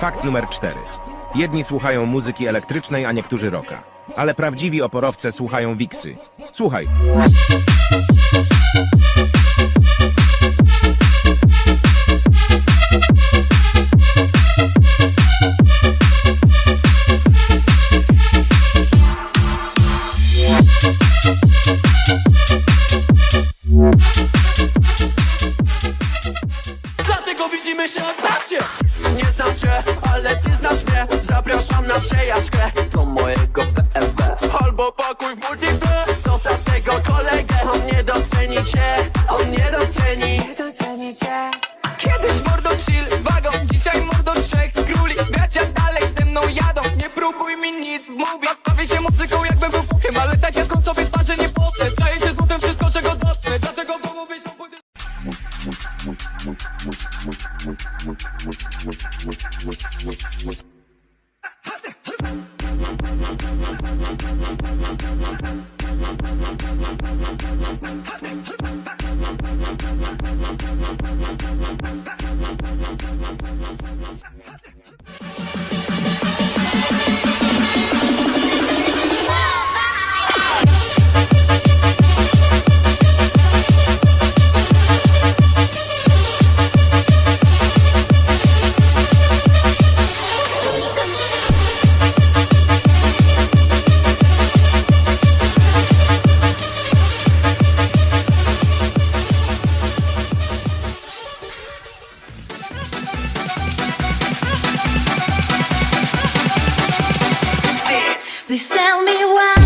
Fakt numer 4. Jedni słuchają muzyki elektrycznej, a niektórzy rocka. Ale prawdziwi oporowce słuchają wiksy. Słuchaj. Dlatego widzimy się na starcie na przejażdżkę. Do mojego BMW Albo pakuj w multiple. Zostaw tego kolegę On nie doceni cię On nie doceni. Kiedyś mordo chill, wagon, dzisiaj mordo trzech króli. Bracia dalej ze mną jadą, nie próbuj mi nic mówić. Bawię się muzyką jakbym był pukiem, ale tak jak on sobie twarzy nie potnę Daję się złotem wszystko czego dotknę, dlatego w domu wyślą Ha! Please tell me why